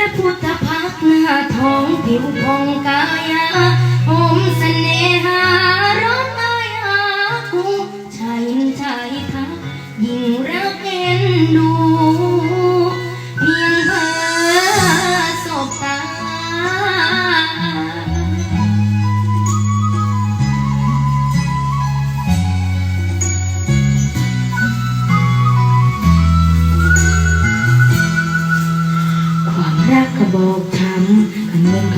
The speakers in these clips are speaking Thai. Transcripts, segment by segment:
ระพุทธพักหน้าทองผิวพองกายาอมเสน่หาร้องไห้หากูชายชายทักยิ่งรักเอ็นดู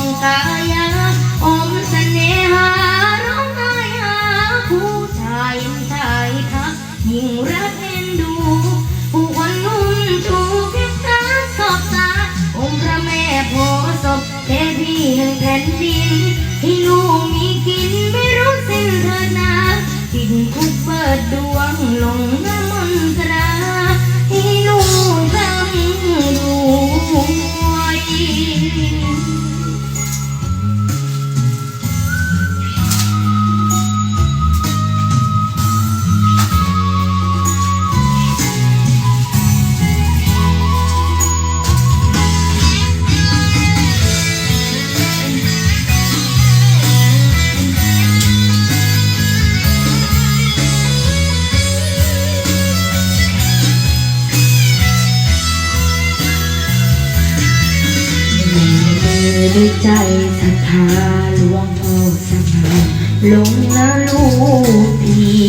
องกาย ยใจศรัทธาหลวงพ่อสง่าลงนะลูกพี่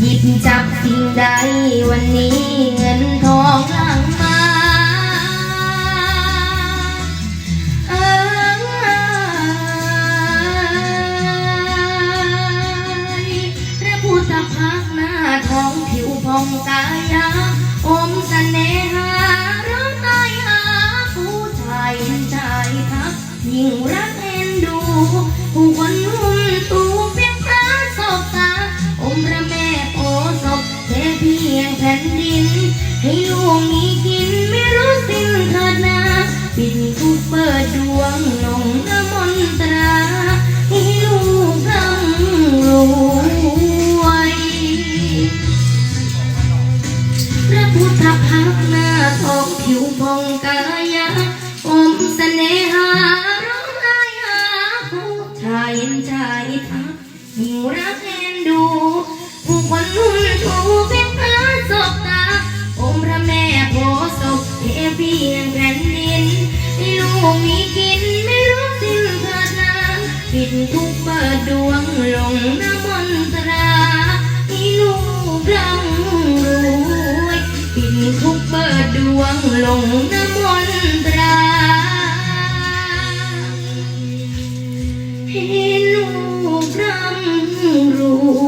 หยิบจับสิ่งใดวันนี้เงินทองหลังมาเอยพระพุทธพักตร์หน้าทองผิวพองกาย ผู้คนนุ่มตูเพียงตาสบตาองค์พระแม่โพธิ์ศพเทพีแห่งแผ่นดิน ให้ลูกมีกินไม่รู้สิ้นเถิดนาปิดทุกเปิดดวงลงน้ำมนตราให้ลูกร่ำรวยพระพุทธพักตร์หน้าทองผิวพองกายาอมเสน่หา ทุกเปิดดวงลงน้ำมนตราให้ลูกร่ำรวยปิ่นทุกเปิดดวงลงน้ำมนตราให้ลูกร่ำรวย